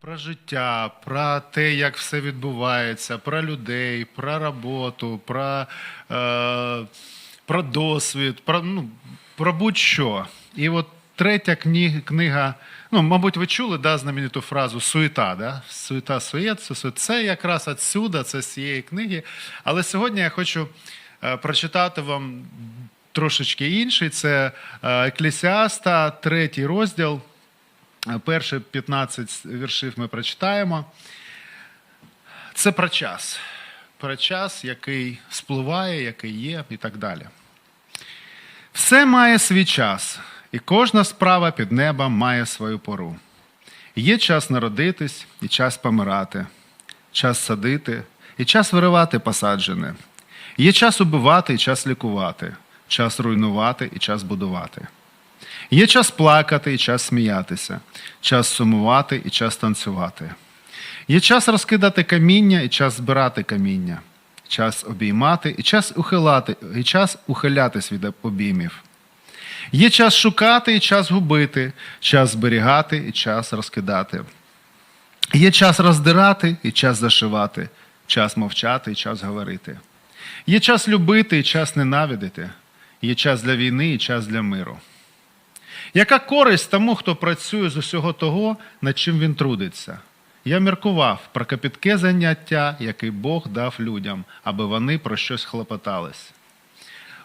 Про життя, про те, як все відбувається, про людей, про роботу, про, е, про досвід, про, ну, про будь-що. І от третя кні- книга, ну, мабуть, ви чули да, знамениту фразу суєта. Да? Суєта суєт, суєт. це якраз отсюда, це з цієї книги. Але сьогодні я хочу е, прочитати вам трошечки інший. Це е, Еклесіаста, третій розділ. Перші 15 віршів ми прочитаємо. Це про час. Про час, який спливає, який є, і так далі. Все має свій час, і кожна справа під небом має свою пору. Є час народитись і час помирати, час садити і час виривати посаджене. Є час убивати і час лікувати, час руйнувати і час будувати. Є час плакати і час сміятися, час сумувати і час танцювати. Є час розкидати каміння і час збирати каміння, час обіймати і час ухилати, і час ухилятись від обіймів. Є час шукати і час губити, час зберігати і час розкидати. Є час роздирати і час зашивати, час мовчати і час говорити. Є час любити і час ненавидити, є час для війни і час для миру. Яка користь тому, хто працює з усього того, над чим він трудиться? Я міркував про капітке заняття, яке Бог дав людям, аби вони про щось хлопотались.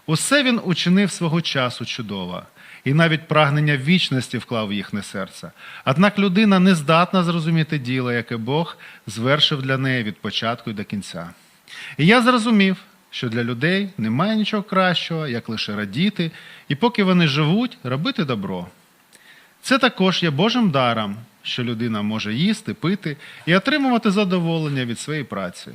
Усе він учинив свого часу чудово, і навіть прагнення вічності вклав в їхнє серце. Однак людина не здатна зрозуміти діло, яке Бог звершив для неї від початку і до кінця. І я зрозумів, що для людей немає нічого кращого, як лише радіти, і поки вони живуть, робити добро. Це також є Божим даром, що людина може їсти, пити і отримувати задоволення від своєї праці.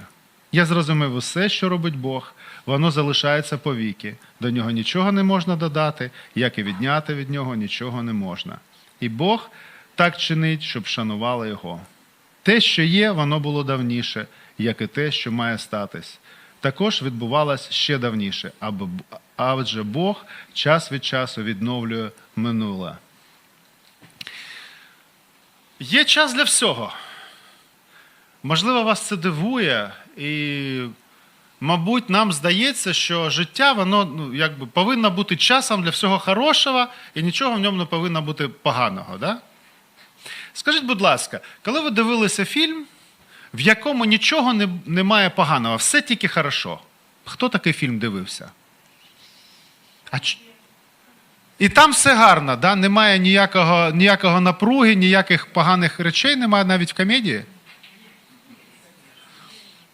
Я зрозумів усе, що робить Бог, воно залишається повіки, до нього нічого не можна додати, як і відняти від нього нічого не можна. І Бог так чинить, щоб шанували його. Те, що є, воно було давніше, як і те, що має статись. Також відбувалось ще давніше, адже Бог час від часу відновлює минуле. Є час для всього. Можливо, вас це дивує, і, мабуть, нам здається, що життя воно ну, якби, повинно бути часом для всього хорошого, і нічого в ньому не повинно бути поганого. Да? Скажіть, будь ласка, коли ви дивилися фільм, в якому нічого не, немає поганого, все тільки хорошо. Хто такий фільм дивився? А ч... І там все гарно, да? немає ніякого, ніякого напруги, ніяких поганих речей, немає навіть в комедії.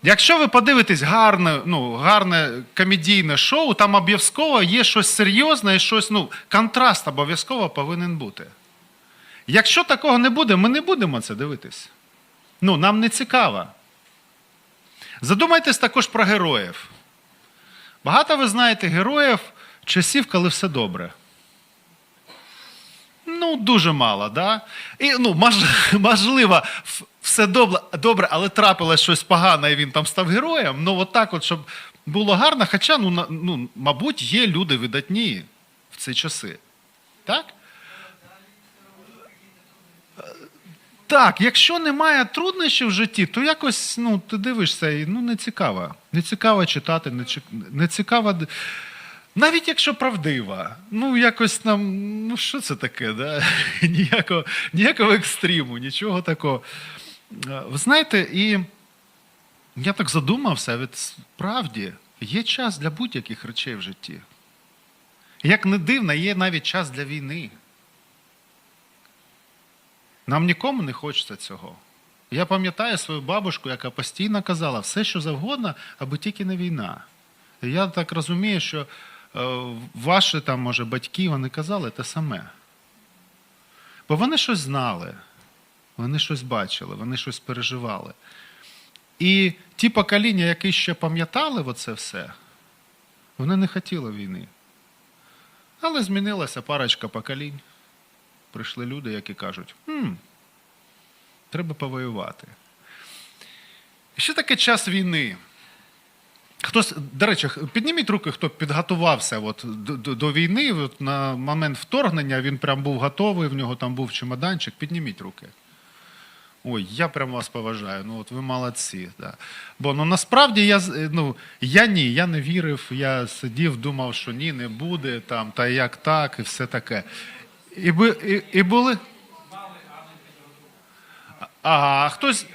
Якщо ви подивитесь гарне, ну, гарне комедійне шоу, там обов'язково є щось серйозне і щось, ну, контраст обов'язково повинен бути. Якщо такого не буде, ми не будемо це дивитись. Ну, нам не цікаво. Задумайтесь також про героїв. Багато ви знаєте героїв часів, коли все добре. Ну, дуже мало, да? І, ну, мож, можливо, все добре, але трапилось щось погане, і він там став героєм. Ну, от так, от, щоб було гарно, хоча, ну, ну, мабуть, є люди видатні в ці часи. Так? Так, якщо немає труднощів в житті, то якось ну, ти дивишся і ну, не цікаво. Не цікаво читати, не, не цікаво. Навіть якщо правдива, ну якось нам, ну що це таке, да? ніякого, ніякого екстриму, нічого такого. Е, Ви знаєте, і я так задумався, від справді є час для будь-яких речей в житті. Як не дивно, є навіть час для війни. Нам нікому не хочеться цього. Я пам'ятаю свою бабушку, яка постійно казала все, що завгодно, аби тільки не війна. І я так розумію, що е, ваші там, може, батьки вони казали те саме. Бо вони щось знали, вони щось бачили, вони щось переживали. І ті покоління, які ще пам'ятали оце все, вони не хотіли війни. Але змінилася парочка поколінь прийшли люди, які кажуть, хм, треба повоювати. Ще таке час війни. Хтось, до речі, підніміть руки, хто підготувався от, до, до, війни, от, на момент вторгнення він прям був готовий, в нього там був чемоданчик. Підніміть руки. Ой, я прям вас поважаю. Ну от ви молодці. Да. Бо ну насправді я ну я ні, я не вірив. Я сидів, думав, що ні, не буде там, та як так, і все таке. І, і, і були. Ага, хтось.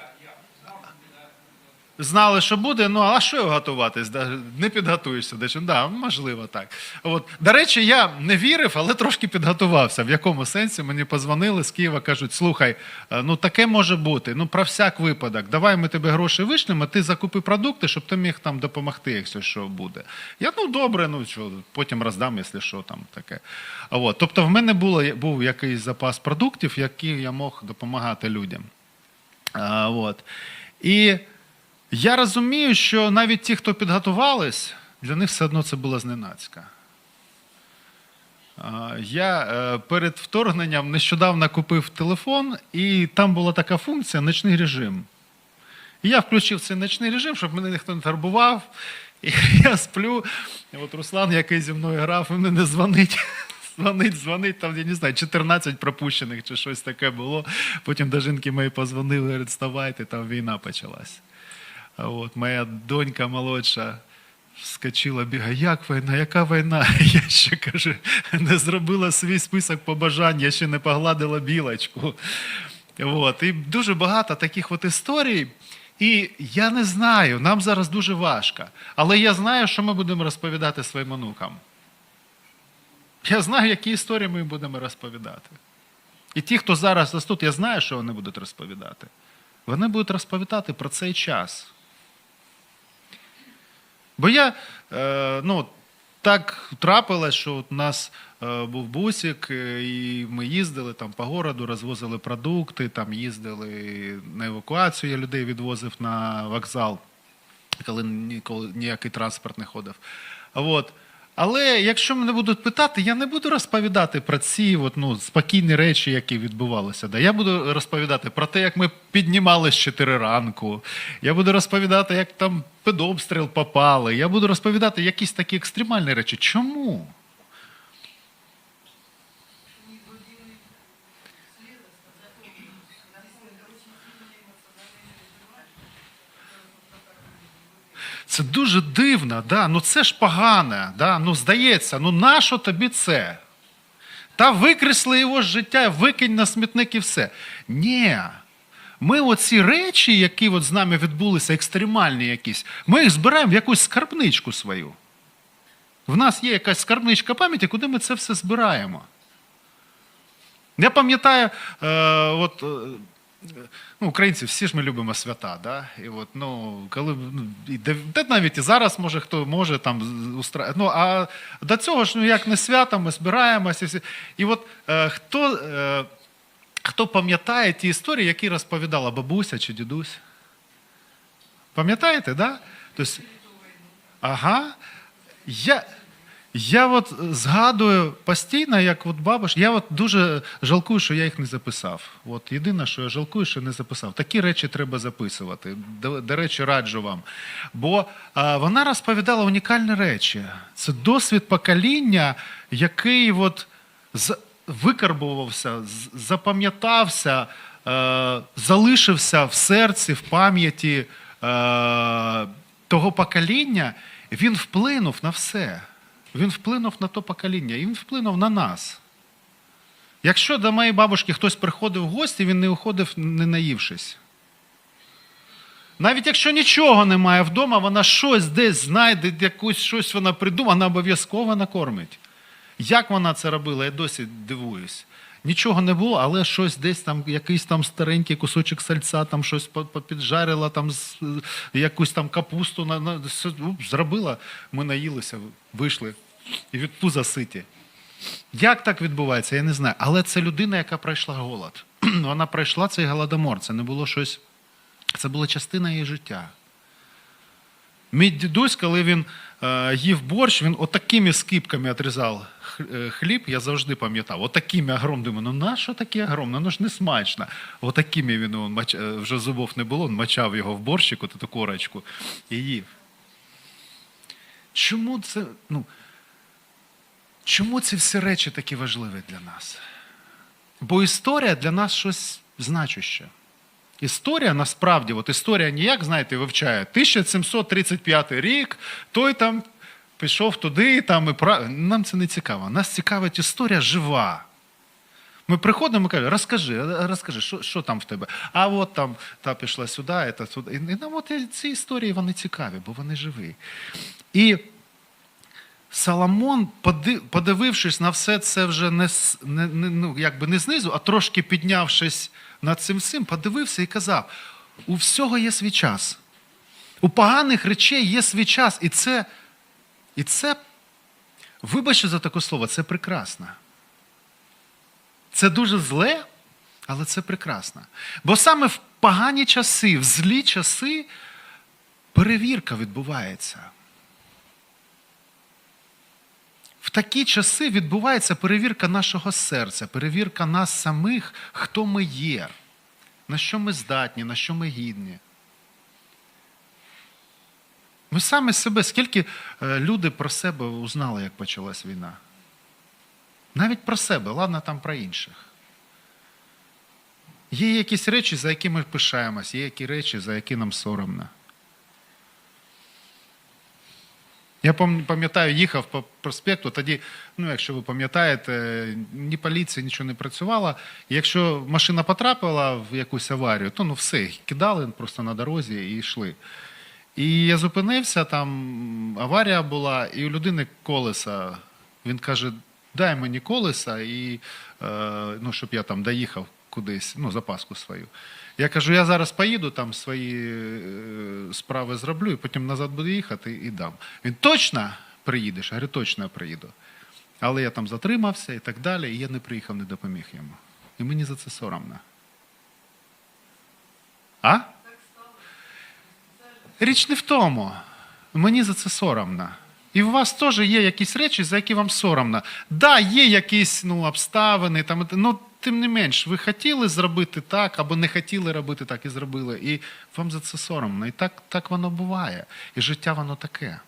Знали, що буде, ну а що його готуватись? Не підготуєшся чого. Да, можливо, так. От. До речі, я не вірив, але трошки підготувався. В якому сенсі мені позвонили з Києва, кажуть: слухай, е, ну таке може бути. Ну про всяк випадок. Давай ми тебе гроші вишлемо, ти закупи продукти, щоб ти міг там допомогти, якщо що буде. Я ну добре, ну що, потім роздам, якщо що там таке. От. Тобто, в мене було, був якийсь запас продуктів, які я мог допомагати людям. А, от. І я розумію, що навіть ті, хто підготувались, для них все одно це було зненацька. Я е, перед вторгненням нещодавно купив телефон, і там була така функція ночний режим. І я включив цей ночний режим, щоб мене ніхто не турбував. І я сплю. І от Руслан, який зі мною грав, він мене дзвонить. Дзвонить, дзвонить, там, я не знаю, 14 пропущених чи щось таке було. Потім до жінки моєї позвонили, говорять, вставайте, там війна почалась. От моя донька молодша вскочила, бігає, як війна, яка війна? Я ще каже, не зробила свій список побажань, я ще не погладила білочку. От. І дуже багато таких от історій. І я не знаю, нам зараз дуже важко. Але я знаю, що ми будемо розповідати своїм онукам. Я знаю, які історії ми будемо розповідати. І ті, хто зараз ростуть, я знаю, що вони будуть розповідати. Вони будуть розповідати про цей час. Бо я, е, ну, так трапилось, що от у нас е, був бусик, е, і ми їздили там по городу, розвозили продукти, там їздили на евакуацію, я людей відвозив на вокзал, коли ніколи ніякий транспорт не ходив. От. Але якщо мене будуть питати, я не буду розповідати про ці от, ну, спокійні речі, які відбувалися. Да. Я буду розповідати про те, як ми піднімали з 4 ранку. Я буду розповідати, як там під обстріл попали. Я буду розповідати якісь такі екстремальні речі. Чому? Це дуже дивно, да? ну це ж погане, да? ну здається, ну нащо тобі це? Та викресли його з життя, викинь на смітник і все. Ні. Ми оці речі, які от з нами відбулися, екстремальні якісь, ми їх збираємо в якусь скарбничку свою. В нас є якась скарбничка пам'яті, куди ми це все збираємо. Я пам'ятаю, е, от, е, ну, українці всі ж ми любимо свята. Да? І от, ну, коли, ну, і де, навіть і зараз може хто може там устра... ну, а до цього ж ну, як не свято, ми збираємося. всі. І от е, хто, е, хто пам'ятає ті історії, які розповідала бабуся чи дідусь? Пам'ятаєте, да? Тобто, ага. Я, я от згадую постійно, як от бабуш, я от дуже жалкую, що я їх не записав. От єдине, що я жалкую, що не записав. Такі речі треба записувати. До, до речі, раджу вам. Бо а, вона розповідала унікальні речі. Це досвід покоління, який от з, викарбувався, запам'ятався, е, залишився в серці, в пам'яті е, того покоління, він вплинув на все. Він вплинув на то покоління, і він вплинув на нас. Якщо до моєї бабушки хтось приходив в гості, він не уходив, не наївшись. Навіть якщо нічого немає вдома, вона щось десь знайде, якусь щось вона придумає, вона обов'язково накормить. Як вона це робила, я досі дивуюсь. Нічого не було, але щось десь там, якийсь там старенький кусочок сальця, там щось по- по- піджарила, там якусь там капусту на, на, ну, зробила. Ми наїлися, вийшли і від пуза ситі. Як так відбувається, я не знаю. Але це людина, яка пройшла голод. Вона пройшла цей голодомор. Це не було щось. Це була частина її життя. Мій дідусь, коли він їв борщ, він отакими скипками отрізав е, хліб, я завжди пам'ятав. Отакими огромними. Ну нащо таке огромне? Воно ж не смачно. Отакими він он, е, вже зубов не було, він мачав його в борщику, таку корочку, і їв. Чому це? Ну, чому ці всі речі такі важливі для нас? Бо історія для нас щось значуще. Історія насправді, от історія ніяк, знаєте, вивчає 1735 рік, той там пішов туди, там і пра... нам це не цікаво. Нас цікавить історія жива. Ми приходимо і кажемо, розкажи, розкажи, що, що там в тебе? А от там та пішла сюди, та сюди. І нам от ці історії вони цікаві, бо вони живі. І Соломон, подивившись на все це вже не, не, не, ну, якби не знизу, а трошки піднявшись над цим всім, подивився і казав: у всього є свій час. У поганих речей є свій час. І це, і це вибачте за таке слово, це прекрасно. Це дуже зле, але це прекрасно. Бо саме в погані часи, в злі часи перевірка відбувається. В такі часи відбувається перевірка нашого серця, перевірка нас самих, хто ми є, на що ми здатні, на що ми гідні. Ми самі себе, скільки е, люди про себе узнали, як почалась війна? Навіть про себе, ладно, там про інших. Є якісь речі, за які ми пишаємось, є які речі, за які нам соромно. Я пам'ятаю, їхав по проспекту, тоді, ну, якщо ви пам'ятаєте, ні поліція, нічого не працювала. Якщо машина потрапила в якусь аварію, то ну все, кидали просто на дорозі і йшли. І я зупинився, там аварія була, і у людини колеса. Він каже: дай мені колеса, і, е, ну, щоб я там доїхав кудись, ну, запаску свою. Я кажу, я зараз поїду, там свої е, справи зроблю, і потім назад буду їхати і дам. Він точно приїдеш? Я говорю, точно я приїду. Але я там затримався і так далі, і я не приїхав, не допоміг йому. І мені за це соромно. А? Річ не в тому. Мені за це соромно. І у вас теж є якісь речі, за які вам соромно. Да, є якісь ну, обставини, там, ну, тим не менш, ви хотіли зробити так, або не хотіли робити так і зробили. І вам за це соромно. І так, так воно буває. І життя воно таке.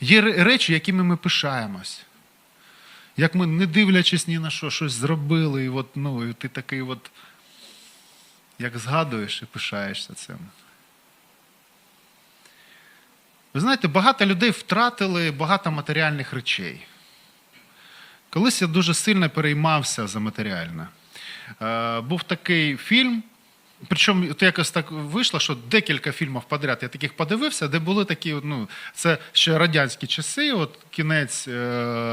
Є речі, якими ми пишаємось. Як ми, не дивлячись ні на що, щось зробили, і, от, ну, і ти такий, от, як згадуєш і пишаєшся цим. Ви знаєте, багато людей втратили багато матеріальних речей. Колись я дуже сильно переймався за матеріальне. Е, був такий фільм, причому якось так вийшло, що декілька фільмів подряд я таких подивився, де були такі, ну, це ще радянські часи, от кінець е,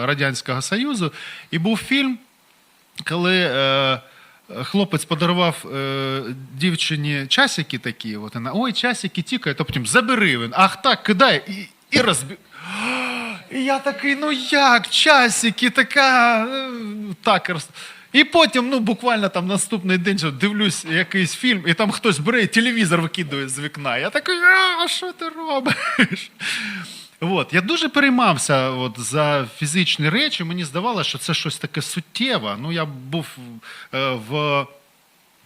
Радянського Союзу. І був фільм, коли е, хлопець подарував е, дівчині часики такі, от вона, ой, часики тікають, а потім забери він, ах так, кидає і, і розбив. І я такий, ну як, часики, така. е, І потім, ну буквально там наступний день що дивлюсь якийсь фільм, і там хтось бере телевізор викидує з вікна. Я такий, а що ти робиш? От. Я дуже переймався от, за фізичні речі. Мені здавалося, що це щось таке суттєве. Ну, я був е, в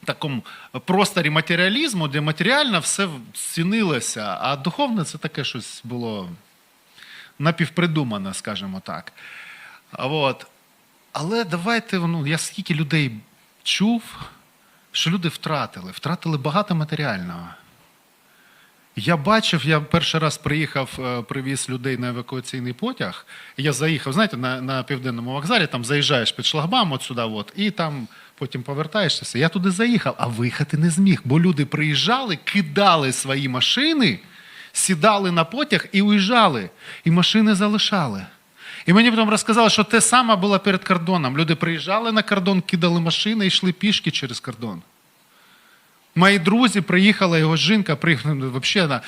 такому просторі матеріалізму, де матеріально все цінилося, а духовне це таке щось було напівпридумане, скажімо так. От. Але давайте, ну, я скільки людей чув, що люди втратили, втратили багато матеріального. Я бачив, я перший раз приїхав, е, привіз людей на евакуаційний потяг. Я заїхав, знаєте, на, на південному вокзалі, там заїжджаєш під шлагбам, от сюди, от, і там потім повертаєшся. Я туди заїхав, а виїхати не зміг, бо люди приїжджали, кидали свої машини, сідали на потяг і уїжджали. І машини залишали. І мені потім розказали, що те саме було перед кордоном. Люди приїжджали на кордон, кидали машини і йшли пішки через кордон. Мої друзі приїхала, його жінка приїхала, взагалі вона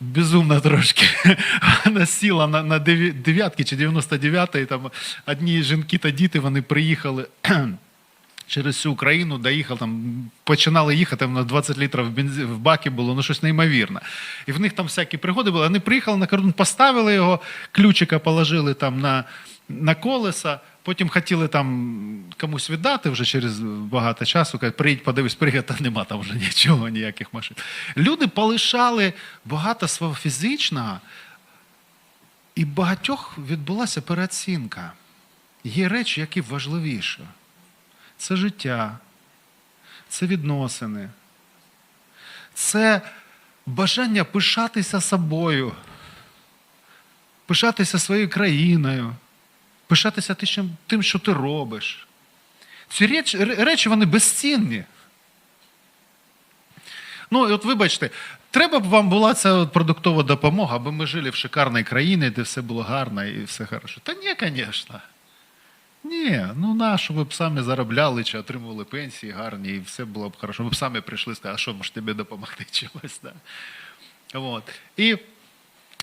безумна трошки. Вона сіла на, на дев'ятки чи 99 і там одні жінки та діти вони приїхали через всю Україну, доїхали, там, починали їхати, на 20 літрів бензин, в бакі було, ну щось неймовірне. І в них там всякі пригоди були. Вони приїхали на кордон, поставили його, ключика положили там на, на колеса, потім хотіли там комусь віддати вже через багато часу, кажуть, приїдь, подивись, приїдь, та нема там вже нічого, ніяких машин. Люди полишали багато свого фізичного, і багатьох відбулася переоцінка. Є речі, які важливіші це життя, це відносини, це бажання пишатися собою, пишатися своєю країною, пишатися тим, що ти робиш. Ці речі, речі вони безцінні. Ну, от вибачте, треба б вам була ця продуктова допомога, аби ми жили в шикарній країні, де все було гарно і все хорошо. Та ні, звісно. Ні, ну на що ви б самі заробляли чи отримували пенсії гарні, і все було б хорошо. Ви б самі прийшли сказали, а що може тобі допомогти чимось. Да? От. І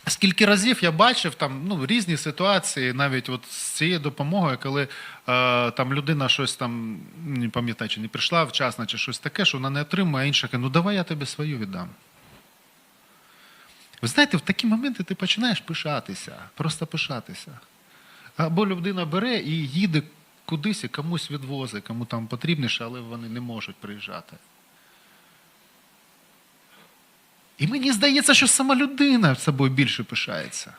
скільки разів я бачив там ну, різні ситуації, навіть от з цією допомогою, коли е, там людина щось там, не пам'ятаю, чи не прийшла вчасно, чи щось таке, що вона не отримує, а інша каже, ну давай я тобі свою віддам. Ви знаєте, в такі моменти ти починаєш пишатися, просто пишатися. Або людина бере і їде кудись комусь відвозить, кому там потрібніше, але вони не можуть приїжджати. І мені здається, що сама людина собою більше пишається.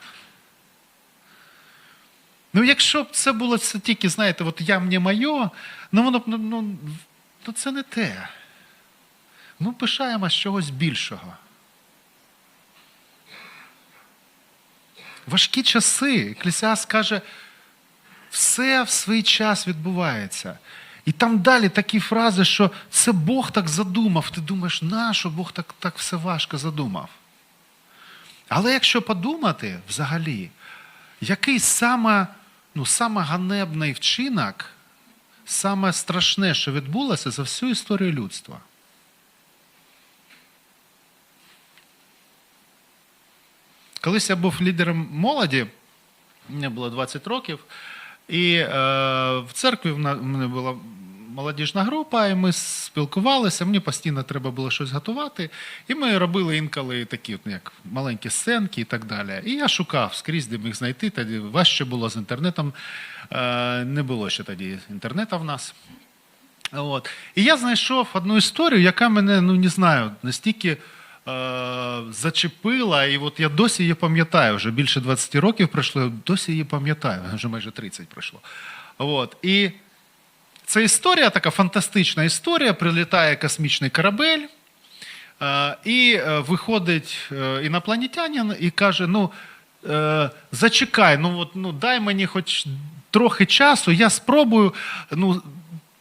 Ну, якщо б це було це тільки, знаєте, от я мені моє, ну воно б ну, ну, ну це не те. Ми пишаємось чогось більшого. Важкі часи. Еклесіас каже, все в свій час відбувається. І там далі такі фрази, що це Бог так задумав. Ти думаєш, нащо Бог так, так все важко задумав? Але якщо подумати взагалі, який саме, ну, саме ганебний вчинок, саме страшне, що відбулося за всю історію людства? Колись я був лідером молоді, мені було 20 років, і е, в церкві в мене була молодіжна група, і ми спілкувалися. Мені постійно треба було щось готувати. І ми робили інколи такі, ну, як маленькі сценки і так далі. І я шукав скрізь, де міг знайти. Тоді важче було з інтернетом. Е, не було ще тоді інтернету в нас. От. І я знайшов одну історію, яка мене, ну не знаю, настільки зачепила, і от я досі її пам'ятаю, вже більше 20 років пройшло, досі її пам'ятаю, вже майже 30 пройшло. От. І це історія, така фантастична історія. Прилітає космічний корабель, е, і е, виходить е, інопланетянин і каже: ну, е, зачекай, ну, от, ну дай мені хоч трохи часу, я спробую. ну,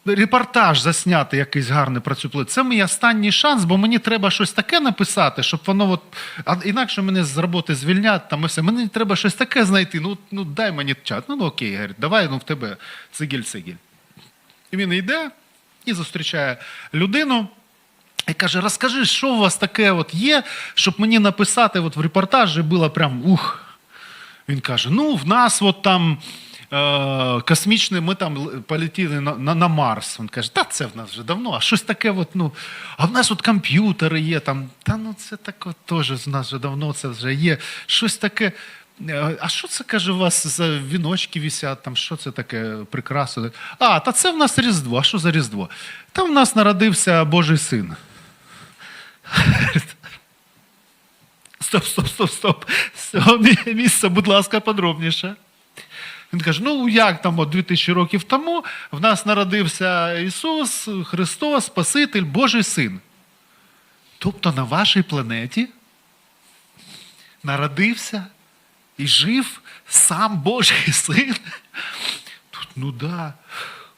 Репортаж засняти якийсь гарний про цю плиту. Це мій останній шанс, бо мені треба щось таке написати, щоб воно от. А інакше мене з роботи звільнять, там і все. Мені треба щось таке знайти. Ну, ну дай мені час. Ну, ну окей, говорить, давай ну, в тебе цигіль-цигіль. І він йде і зустрічає людину. І каже: розкажи, що у вас таке от є, щоб мені написати от в репортажі було прям ух. Він каже: ну, в нас от там е, космічне, ми там полетіли на, на, на Марс. Він каже, та це в нас вже давно, а щось таке, от, ну, а в нас от комп'ютери є там. Та ну це так от теж в нас вже давно це вже є. Щось таке. Е, А що це каже, у вас за віночки висять, там що це таке прикраси? А, та це в нас Різдво. А що за Різдво? Там в нас народився Божий син. Стоп, стоп, стоп, стоп. Місця, будь ласка, подробніше. Він каже: ну як там от 2000 років тому в нас народився Ісус, Христос, Спаситель, Божий син. Тобто на вашій планеті народився і жив сам Божий син. Тут, ну да.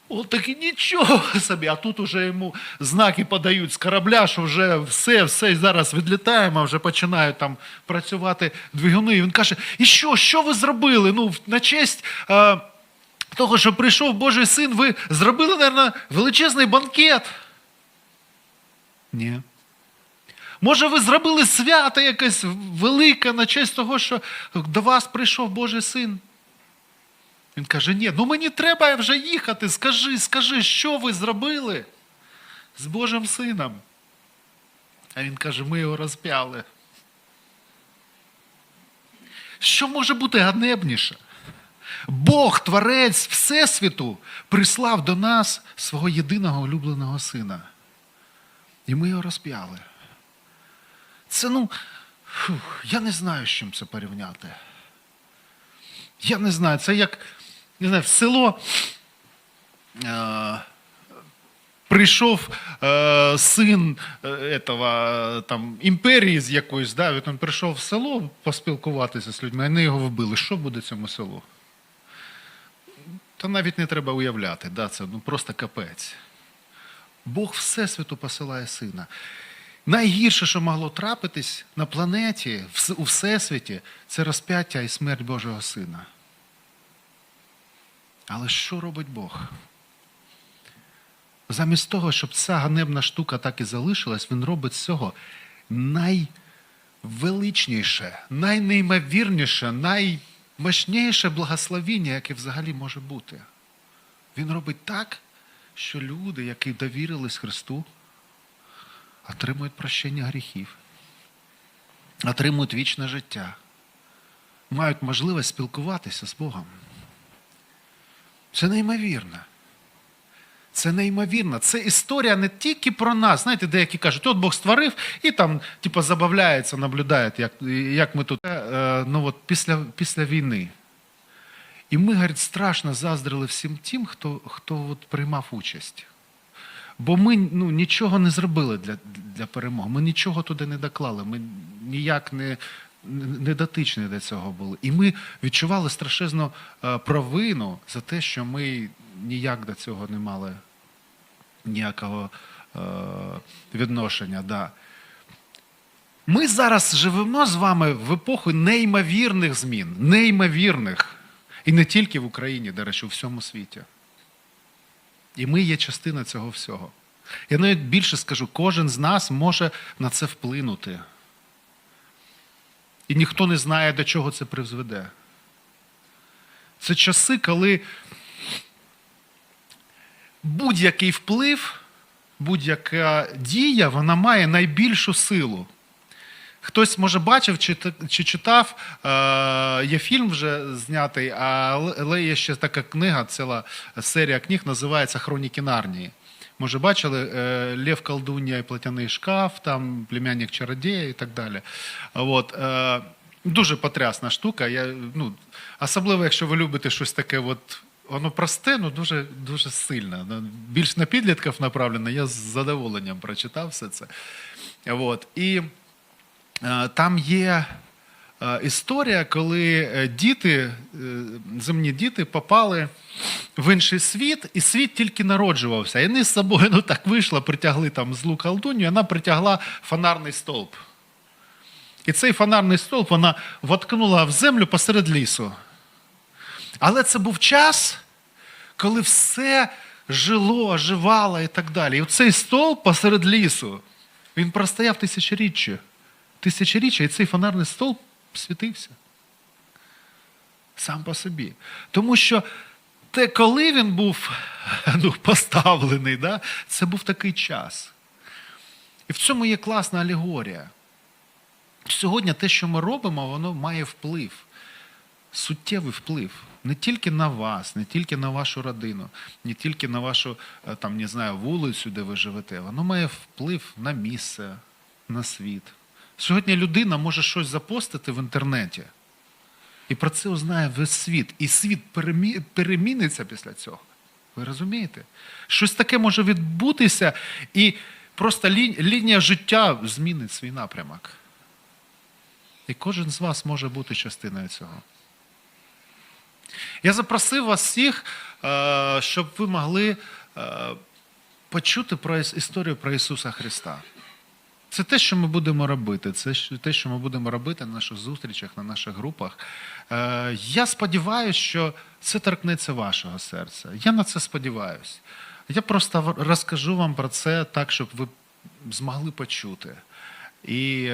От так і нічого собі. А тут уже йому знаки подають з корабля, що вже все, все, зараз відлітаємо, вже починають там працювати двигуни. І він каже: І що, що ви зробили? Ну, на честь е, того, що прийшов Божий син, ви зробили, мабуть, величезний банкет. Ні. Може, ви зробили свято якесь велике на честь того, що до вас прийшов Божий син? Він каже: ні, ну мені треба вже їхати. Скажи, скажи, що ви зробили з Божим сином? А він каже: ми його розп'яли. Що може бути ганебніше? Бог, Творець Всесвіту, прислав до нас свого єдиного улюбленого сина. І ми його розп'яли. Це, ну, фух, я не знаю, з чим це порівняти. Я не знаю, це як не знаю, в село. Е, прийшов е, син е, этого, там, імперії з якоїсь, да, він прийшов в село поспілкуватися з людьми, вони його вбили. Що буде цьому селу? Та навіть не треба уявляти, да, це ну, просто капець. Бог Всесвіту посилає сина. Найгірше, що могло трапитись на планеті, у Всесвіті, це розп'яття і смерть Божого Сина. Але що робить Бог? Замість того, щоб ця ганебна штука так і залишилась, він робить з цього найвеличніше, найнеймовірніше, наймощніше благословіння, яке взагалі може бути. Він робить так, що люди, які довірились Христу, отримують прощення гріхів, отримують вічне життя, мають можливість спілкуватися з Богом. Це неймовірно. Це неймовірно. Це історія не тільки про нас. Знаєте, деякі кажуть, от Бог створив і там, типу, забавляється, наблюдає, як, як ми тут е, ну, от, після, після війни. І ми, говорить, страшно заздрили всім тим, хто, хто от приймав участь. Бо ми ну, нічого не зробили для, для перемоги. Ми нічого туди не доклали. Ми ніяк не, не дотичні до цього були. І ми відчували страшезну е, провину за те, що ми ніяк до цього не мали ніякого е, відношення. Да. Ми зараз живемо з вами в епоху неймовірних змін, неймовірних. І не тільки в Україні, до речі, у всьому світі. І ми є частина цього всього. Я навіть більше скажу, кожен з нас може на це вплинути. І ніхто не знає, до чого це призведе. Це часи, коли будь-який вплив, будь-яка дія, вона має найбільшу силу. Хтось, може, бачив чи, чи читав, е, є фільм вже знятий, але є ще така книга, ціла серія книг, називається Хроніки Нарнії. Може, бачили е, Лев Колдунья і Платяний шкаф, там племянник чародія і так далі. От, е, дуже потрясна штука. Я, ну, особливо, якщо ви любите щось таке, от, воно просте, ну дуже, дуже сильне. Ну, Більш на підлітків направлено, я з задоволенням прочитав все це. От, і Там є е, історія, коли е, діти, земні діти попали в інший світ, і світ тільки народжувався. І вони з собою ну так вийшло, притягли там злу колдуню, вона притягла фонарний стовп. І цей фонарний стовп вона воткнула в землю посеред лісу. Але це був час, коли все жило, оживало і так далі. І цей стовп посеред лісу, він простояв тисячоріччя тисячоріччя, і цей фонарний стовп світився. Сам по собі. Тому що те, коли він був ну, поставлений, да, це був такий час. І в цьому є класна алегорія. Сьогодні те, що ми робимо, воно має вплив, суттєвий вплив. Не тільки на вас, не тільки на вашу родину, не тільки на вашу там, не знаю, вулицю, де ви живете. Воно має вплив на місце, на світ. Сьогодні людина може щось запостити в інтернеті. І про це узнає весь світ. І світ перемі... переміниться після цього. Ви розумієте? Щось таке може відбутися, і просто лі... лінія життя змінить свій напрямок. І кожен з вас може бути частиною цього. Я запросив вас всіх, е, щоб ви могли е, почути про історію про Ісуса Христа. Це те, що ми будемо робити. Це те, що ми будемо робити на наших зустрічах, на наших групах. Е, я сподіваюся, що це торкнеться вашого серця. Я на це сподіваюся. Я просто розкажу вам про це так, щоб ви змогли почути. І,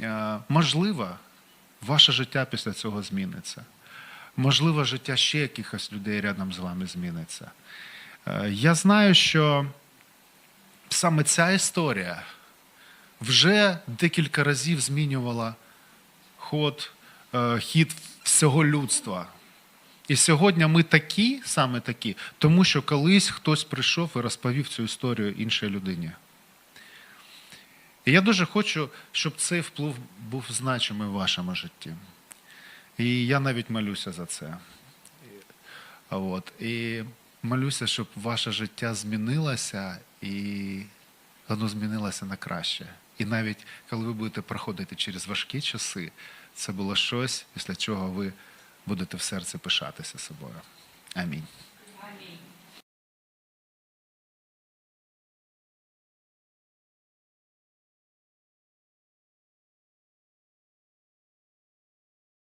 е, можливо, ваше життя після цього зміниться. Можливо, життя ще якихось людей рядом з вами зміниться. Е, я знаю, що саме ця історія вже декілька разів змінювала ход, е, хід всього людства. І сьогодні ми такі, саме такі, тому що колись хтось прийшов і розповів цю історію іншій людині. І я дуже хочу, щоб цей вплив був значимий в вашому житті. І я навіть молюся за це. От. І молюся, щоб ваше життя змінилося і воно змінилося на краще. І навіть коли ви будете проходити через важкі часи, це було щось, після чого ви будете в серці пишатися собою. Амінь.